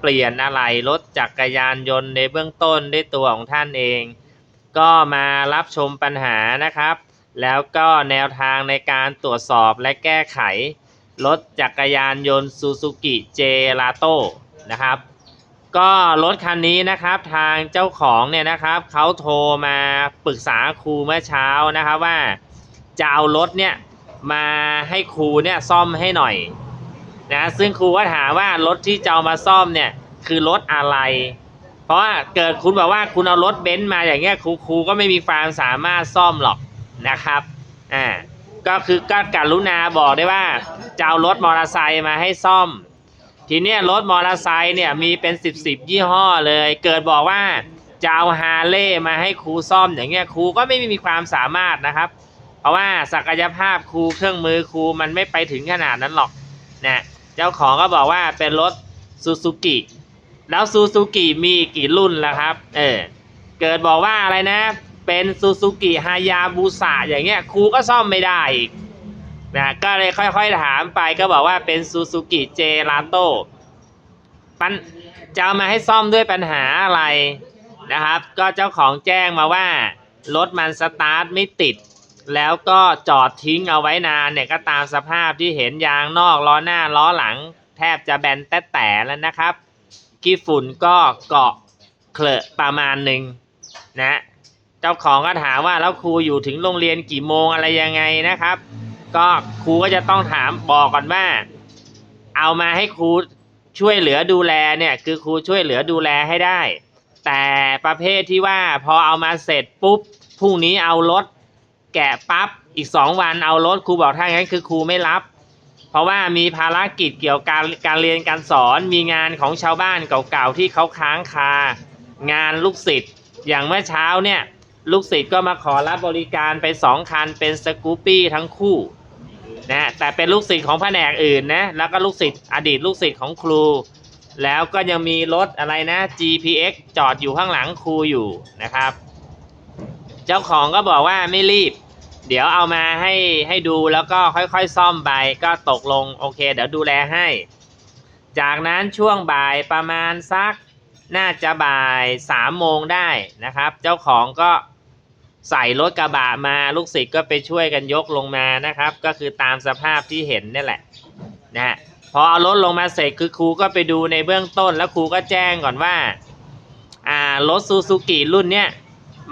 เปลี่ยนอะไหล่รถจักรยานยนต์ในเบื้องต้นด้วยตัวของท่านเอง ก็มารับชมปัญหานะครับ แล้วก็แนวทางในการตรวจสอบและแก้ไข รถจักรยานยนต์ซูซูกิเจลาโต้นะครับก็รถคันนี้นะครับทางเจ้าของเนี่ยนะครับเขาโทรมาปรึกษาครูเมื่อเช้านะครับว่าจะเอารถเนี่ยมาให้ครูเนี่ยซ่อมให้หน่อย นะซึ่งครูก็ถามว่ารถที่จะเอามาซ่อมเนี่ยคือรถอะไร เพราะว่าเกิดคุณบอกว่าคุณเอารถเบนซ์มาอย่างเงี้ยครูครูก็ไม่มีความสามารถซ่อมหรอกนะครับอ่าก็คือก็กรุณาบอกได้ว่าจะเอารถมอเตอร์ไซค์มาให้ซ่อม ทีเนี้ยรถมอเตอร์ไซค์เนี่ยมีเป็นสิบสิบยี่ห้อเลย เกิดบอกว่าจะเอาฮาร์เลย์มาให้ครูซ่อมอย่างเงี้ยครูก็ไม่มีความสามารถนะครับ เพราะว่าศักยภาพครูเครื่องมือครูมันไม่ไปถึงขนาดนั้นหรอกนะ เจ้าของก็บอกว่าเป็นรถซูซูกิแล้วซูซูกิมีกี่รุ่นแล้วครับ เออ เกิดบอกว่าอะไรนะ เป็นซูซูกิฮายาบุสะอย่างเงี้ยครูก็ซ่อมไม่ได้อีกนะก็เลยค่อยๆถามไปก็บอกว่าเป็นซูซูกิเจลาโต้ปันจะามาให้ซ่อมด้วยปัญหาอะไรนะครับ ก็เจ้าของแจ้งมาว่ารถมันสตาร์ทไม่ติด แล้วก็จอดทิ้งเอาไว้นานเนี่ยก็ตามสภาพที่เห็นยางนอกล้อหน้าล้อหลัง แทบจะแบนแต่แต่แล้วนะครับขี้ฝุ่นก็เกาะเคลอะประมาณหนึ่งนะเจ้าของก็ถามว่าแล้วครูอยู่ถึงโรงเรียนกี่โมงอะไรยังไงนะครับ ก็ครูก็จะต้องถามบอกก่อนว่า เอามาให้ครูช่วยเหลือดูแลเนี่ยคือครูช่วยเหลือดูแลให้ได้ แต่ประเภทที่ว่าพอเอามาเสร็จปุ๊บพรุ่งนี้เอารถ แกะปั๊บอีกสองวันเอารถครูบอกถ้างั้นคือครูไม่รับ เพราะว่ามีภารกิจเกี่ยวกับการเรียนการสอนมีงานของชาวบ้านเก่าๆที่เขาค้างคา งานลูกศิษย์อย่างเมื่อเช้าเนี่ยลูกศิษย์ก็มาขอรับบริการไปสองคันเป็นสกูปปี้ทั้งคู่นะแต่เป็นลูกศิษย์ของแผนกอื่นนะแล้วก็ลูกศิษย์อดีตลูกศิษย์ของครู แล้วก็ยังมีรถอะไรนะ GPX จอดอยู่ข้างหลังครูอยู่นะครับ เจ้าของก็บอกว่าไม่รีบ เดี๋ยวเอามาให้ให้ดูแล้วก็ค่อยๆซ่อมไปก็ตกลงโอเค เดี๋ยวดูแลให้ จากนั้นช่วงบ่ายประมาณสักน่าจะบ่ายสามโมงได้นะครับ เจ้าของก็ใส่รถกระบะมาลูกศิษย์ก็ไปช่วยกันยกลงมานะครับ ก็คือตามสภาพที่เห็นนี่แหละนะพอเอารถลงมาเสร็จคือครูก็ไปดูในเบื้องต้น แล้วครูก็แจ้งก่อนว่า อ่ารถซูซูกิรุ่นเนี้ย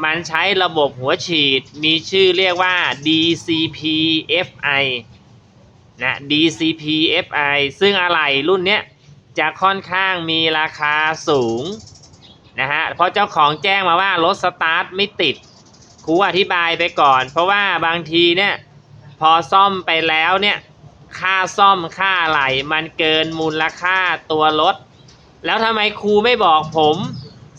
มันใช้ระบบหัวฉีด มีชื่อเรียกว่า DCPFI นะ DCPFI ซึ่งอะไหล่รุ่นเนี้ยจะค่อนข้างมีราคาสูงนะฮะ เพราะเจ้าของแจ้งมาว่ารถสตาร์ทไม่ติดครูอธิบายไปก่อน เพราะว่าบางทีเนี่ยพอซ่อมไปแล้วเนี่ยค่าซ่อมค่าอะไหล่มันเกินมูลค่าตัวรถ แล้วทำไมครูไม่บอกผม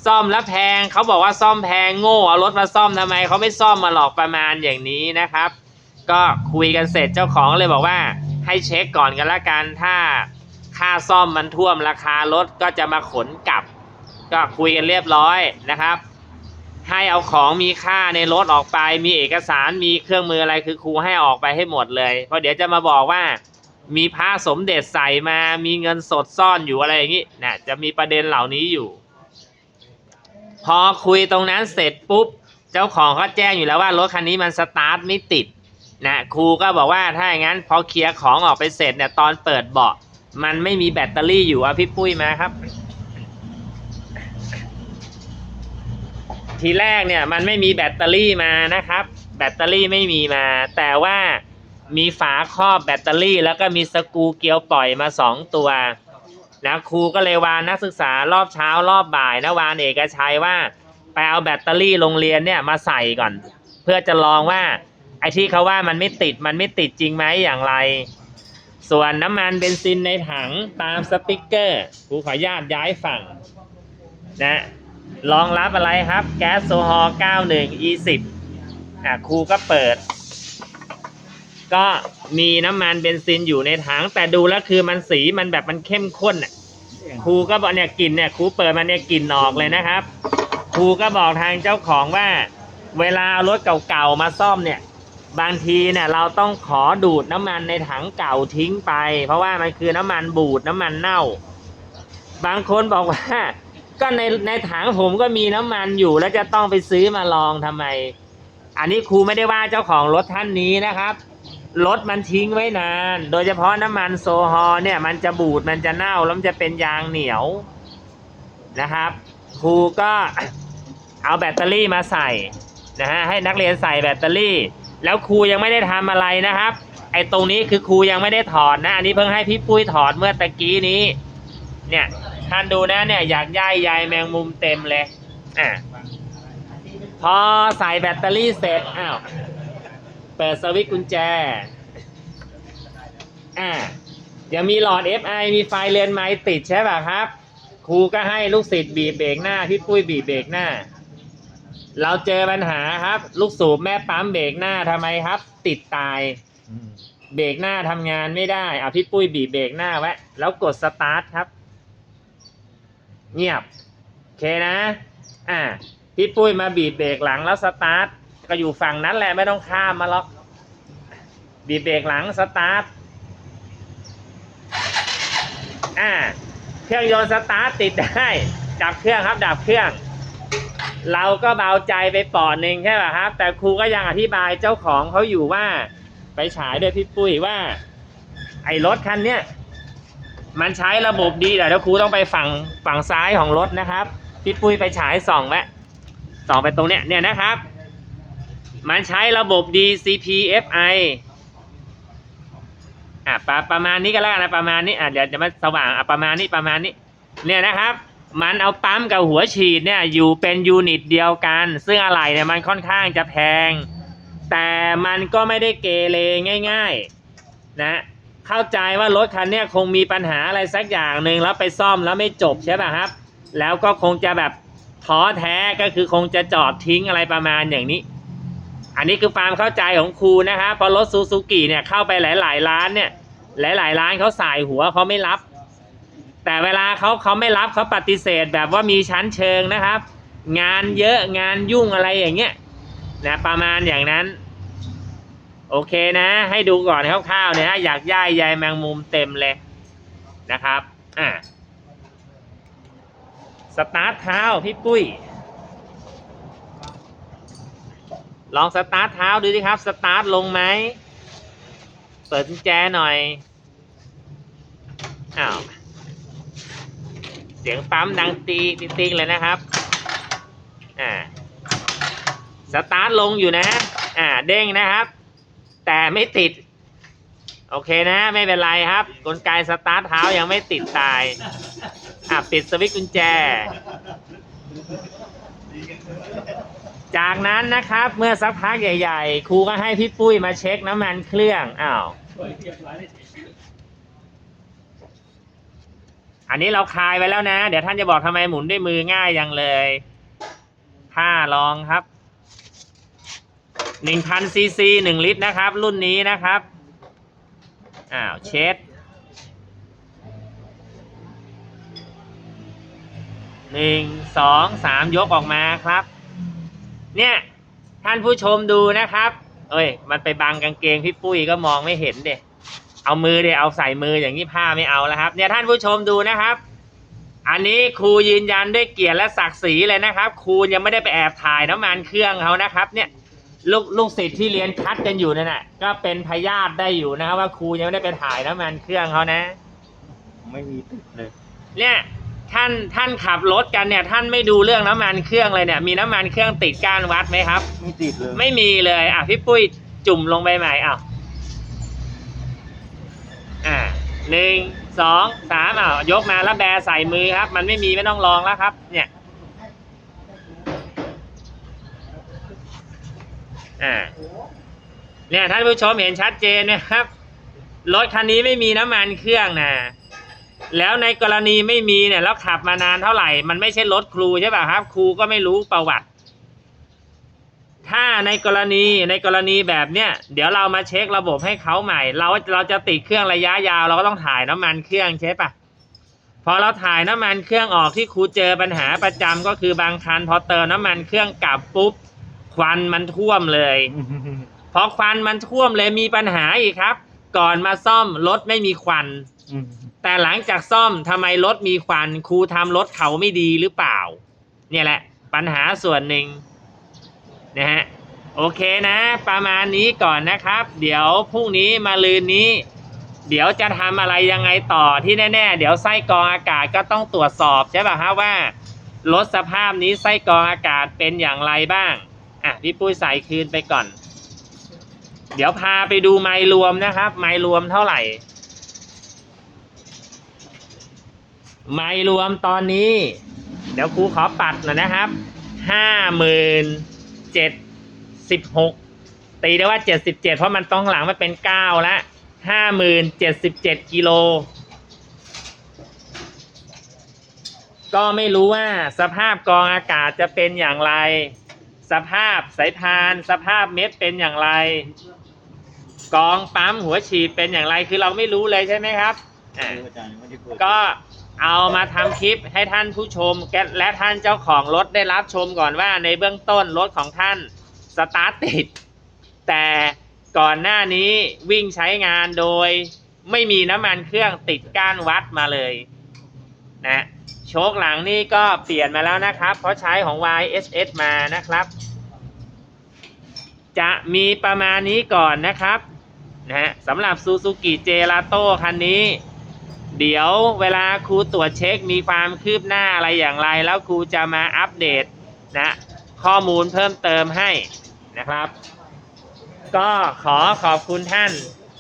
ซ่อมแล้วแพงเขาบอกว่าซ่อมแพงโง่เอารถมาซ่อมทำไมเขาไม่ซ่อมมาหลอกประมาณอย่างนี้นะครับ ก็คุยกันเสร็จเจ้าของเลยบอกว่า ให้เช็คก่อนกันละกันถ้าค่าซ่อมมันท่วมราคารถก็จะมาขนกลับ ก็คุยกันเรียบร้อยนะครับ ให้เอาของมีค่าในรถออกไป มีเอกสารมีเครื่องมืออะไรคือครูให้ออกไปให้หมดเลยเพราะเดี๋ยวจะมาบอกว่ามีพระสมเด็จใส่มามีเงินสดซ่อนอยู่อะไรอย่างนี้นะจะมีประเด็นเหล่านี้อยู่ พอคุยตรงนั้นเสร็จปุ๊บ เจ้าของก็แจ้งอยู่แล้วว่ารถคันนี้มันสตาร์ทไม่ติดนะครูก็บอกว่าถ้าอย่างนั้นพอเคลียร์ของออกไปเสร็จเนี่ยตอนเปิดเบาะมันไม่มีแบตเตอรี่อยู่อะพี่ปุ้ยมาครับ ทีแรกเนี่ยมันไม่มีแบตเตอรี่มานะครับ แบตเตอรี่ไม่มีมา แต่ว่ามีฝาครอบแบตเตอรี่ แล้วก็มีสกูเกลียวปล่อยมาสองตัว นะครูก็เลยวานนักศึกษารอบเช้ารอบบ่ายนะวานเอกชัยว่าไปเอาแบตเตอรี่โรงเรียนเนี่ยมาใส่ก่อน เพื่อจะลองว่าไอ้ที่เขาว่ามันไม่ติดมันไม่ติดจริงไหมอย่างไร ส่วนน้ำมันเบนซินในถังตามสติกเกอร์ครูขออนุญาตย้ายฝั่งนะรองรับอะไรครับ แก๊สโซฮอล์91 E10 อะครูก็เปิด ก็มีน้ำมันเบนซินอยู่ในถังแต่ดูแล้วคือมันสีมันแบบมันเข้มข้นอะครูก็บอกเนี่ยกลิ่นเนี่ยครูเปิดมาเนี่ยกลิ่นออกเลยนะครับครูก็บอกทางเจ้าของว่า เวลาเอารถเก่าๆมาซ่อมเนี่ย บางทีเนี่ยเราต้องขอดูดน้ำมันในถังเก่าทิ้งไป เพราะว่ามันคือน้ำมันบูดน้ำมันเน่า บางคนบอกว่า ก็ในในถังผมก็มีน้ำมันอยู่แล้วจะต้องไปซื้อมาลองทำไม อันนี้ครูไม่ได้ว่าเจ้าของรถท่านนี้นะครับ รถมันทิ้งไว้นาน โดยเฉพาะน้ำมันโซฮอล์เนี่ย มันจะบูดมันจะเน่าแล้วมันจะเป็นยางเหนียวนะครับ ครูก็เอาแบตเตอรี่มาใส่นะฮะให้นักเรียนใส่แบตเตอรี่ แล้วครูยังไม่ได้ทำอะไรนะครับ ไอ้ตรงนี้คือครูยังไม่ได้ถอดนะ อันนี้เพิ่งให้พี่ปุ้ยถอดเมื่อตะกี้นี้ เนี่ยท่านดูนะเนี่ยอยากย่ายใยแมงมุมเต็มเลยอะพอใส่แบตเตอรี่เสร็จอ้าว เปิดสวิตช์กุญแจ อะยังมีหลอด FI มีไฟเลนไม้ติดใช่ป่ะครับ ครูก็ให้ลูกศิษย์บีบเบรกหน้า พี่ปุ้ยบีบเบรกหน้า เราเจอปัญหาครับ ลูกสูบแม่ปั๊มเบรกหน้าทำไมครับ ติดตายเบรกหน้าทำงานไม่ได้เอาพี่ปุ้ยบีบเบรกหน้าไว้แล้วกดสตาร์ทครับ เงียบโอเคนะ อ่าพี่ปุ้ยมาบีบเบรกหลังแล้วสตาร์ท ก็อยู่ฝั่งนั้นแหละไม่ต้องข้ามมาหรอกบีบเบรกหลังสตาร์ทอ่าเครื่องยนต์สตาร์ทติดได้ดับเครื่องครับดับเครื่อง เราก็เบาใจไปปอดหนึ่งใช่ป่ะครับ แต่ครูก็ยังอธิบายเจ้าของเขาอยู่ว่าไปฉายด้วยพี่ปุ้ยว่า ไอ้รถคันเนี้ยมันใช้ระบบดีแต่เดี๋ยวครูต้องไปฝั่งฝั่งซ้ายของรถนะครับ พี่ปุ้ยไปฉายส่องไว้ส่องไปตรงเนี้ยเนี่ยนะครับ มันใช้ระบบ DCPFI อะประประมาณนี้ก็แล้วกันนะประมาณนี้อะเดี๋ยวจะมาสว่างอะประมาณนี้ประมาณนี้ เนี่ยนะครับ มันเอาปั๊มกับหัวฉีดเนี่ยอยู่เป็นยูนิตเดียวกัน ซึ่งอะไรเนี่ยมันค่อนข้างจะแพง แต่มันก็ไม่ได้เกเรง่าย ๆ นะเข้าใจว่ารถคันเนี้ยคงมีปัญหาอะไรสักอย่างหนึ่งแล้วไปซ่อมแล้วไม่จบใช่ป่ะครับ แล้วก็คงจะแบบท้อแท้ก็คือคงจะจอดทิ้งอะไรประมาณอย่างนี้ อันนี้คือความเข้าใจของครูนะครับพราะรถซูซูกิเนี่ยเข้าไปหลาย ๆ ร้านเนี่ย หลาย ๆ ร้านเขาสายหัวเขาไม่รับ แต่เวลาเขาเขาไม่รับเขาปฏิเสธแบบว่ามีชั้นเชิงนะครับ งานเยอะงานยุ่งอะไรอย่างเงี้ยนะประมาณอย่างนั้น โอเคนะ ให้ดูก่อนคร่าวๆเนี่ยฮะอยากย่ายใยแมงมุมเต็มเลยนะครับอะสตาร์ทเท้าพี่ปุ้ย ลองสตาร์ทเท้าดูดิครับ สตาร์ทลงไหม เปิดกุญแจหน่อย อ้าว เสียงปั๊มดังตีติ๊กเลยนะครับ อ่า สตาร์ทลงอยู่นะ อ่า เด้งนะครับ แต่ไม่ติด โอเคนะ ไม่เป็นไรครับ กลไกสตาร์ทเท้ายังไม่ติดตาย อะ ปิดสวิตช์กุญแจ จากนั้นนะครับเมื่อสักพักใหญ่ ๆ ครูก็ให้พี่ปุ้ยมาเช็คน้ำมันเครื่องอ้าวอันนี้เราคลายไว้แล้วนะ เดี๋ยวท่านจะบอกทำไมหมุนด้วยมือง่ายยังเลยถ้าลองครับหนึ่งพันซีซีหนึ่งลิตรนะครับ รุ่นนี้นะครับอ้าวเช็ดหนึ่งสองสามยกออกมาครับ เนี่ยท่านผู้ชมดูนะครับ เอ้ย มันไปบังกางเกงพี่ปุ้ยก็มองไม่เห็นเด็เอามือเดี๋ยวเอาใส่มืออย่างนี้ผ้าไม่เอาแล้วครับ เนี่ยท่านผู้ชมดูนะครับ อันนี้ครูยืนยันด้วยเกียรติและศักดิ์ศรีเลยนะครับ ครูยังไม่ได้ไปแอบถ่ายน้ำมันเครื่องเขานะครับ เนี่ยลูกลูกศิษย์ที่เรียนคัดกันอยู่นั่นน่ะ ก็เป็นพยาธิได้อยู่นะครับว่าครูยังไม่ได้ไปถ่ายน้ำมันเครื่องเขานะ ไม่มีติดเลย เนี่ย ท่านท่านขับรถกันเนี่ย ท่านไม่ดูเรื่องน้ำมันเครื่องเลยเนี่ย มีน้ำมันเครื่องติดก้านวัดไหมครับ ไม่ติดเลยไม่มีเลยอะพี่ปุ้ยจุ่มลงไปใหม่อ้าวอ่าหนึ่งสองสามอ้าวยกมาแล้วแบใส่มือครับ มันไม่มีไม่ต้องลองแล้วครับ เนี่ยอ่าเนี่ยท่านผู้ชมเห็นชัดเจนไหมครับรถคันนี้ไม่มีน้ำมันเครื่องนะ แล้วในกรณีไม่มีเนี่ยแล้วขับมานานเท่าไหร่ มันไม่ใช่รถครูใช่ป่ะครับ ครูก็ไม่รู้ประวัติ ถ้าในกรณีในกรณีแบบเนี้ยเดี๋ยวเรามาเช็คระบบให้เขาใหม่ เราเราจะติดเครื่องระยะยาว เราก็ต้องถ่ายน้ำมันเครื่องใช่ป่ะพอเราถ่ายน้ำมันเครื่องออกที่ครูเจอปัญหาประจำก็คือบางคันพอเติมน้ำมันเครื่องกลับปุ๊บควันมันท่วมเลยพอควันมันท่วมเลยมีปัญหาอีกครับ ก่อนมาซ่อมรถไม่มีควัน แต่หลังจากซ่อมทำไมรถมีควันครูทำรถเขาไม่ดีหรือเปล่า เนี่ยแหละปัญหาส่วนหนึ่งนะฮะโอเคนะ ประมาณนี้ก่อนนะครับ เดี๋ยวพรุ่งนี้มาลืนนี้ เดี๋ยวจะทำอะไรยังไงต่อที่แน่ๆ เดี๋ยวไส้กรองอากาศก็ต้องตรวจสอบใช่ป่ะฮะว่ารถสภาพนี้ไส้กรองอากาศเป็นอย่างไรบ้างอะพี่ปุ้ยใส่คืนไปก่อน เดี๋ยวพาไปดูไม้รวมนะครับ ไม้รวมเท่าไหร่ ไม้รวมตอนนี้ เดี๋ยวครูขอปัดหน่อยนะครับห้าหมื่นเจ็ดสิบหกตีได้ว่าเจ็ดสิบเจ็ดเพราะมันต้องหลังมันเป็นเก้าละห้าหมื่นเจ็ดสิบเจ็ดกิโล ก็ไม่รู้ว่าสภาพกรองอากาศจะเป็นอย่างไร สภาพสายพาน สภาพเม็ดเป็นอย่างไรกรองปั๊มหัวฉีดเป็นอย่างไรคือเราไม่รู้เลยใช่ไหมครับอ่าอาจารย์ยังไม่ได้เปิดก็ เอามาทำคลิปให้ท่านผู้ชมและท่านเจ้าของรถได้รับชมก่อนว่าในเบื้องต้นรถของท่านสตาร์ทติด แต่ก่อนหน้านี้วิ่งใช้งานโดยไม่มีน้ำมันเครื่องติดก้านวัดมาเลยนะโชคหลังนี่ก็เปลี่ยนมาแล้วนะครับ เพราะใช้ของ YSS มานะครับ จะมีประมาณนี้ก่อนนะครับนะฮะสำหรับ Suzuki j e l a t o คันนี้ เดี๋ยวเวลาครูตรวจเช็คมีความคืบหน้าอะไรอย่างไร แล้วครูจะมาอัปเดตนะข้อมูลเพิ่มเติมให้นะครับ ก็ขอขอบคุณท่าน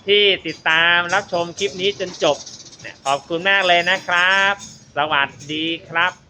ที่ติดตามรับชมคลิปนี้จนจบ ขอบคุณมากเลยนะครับ สวัสดีครับ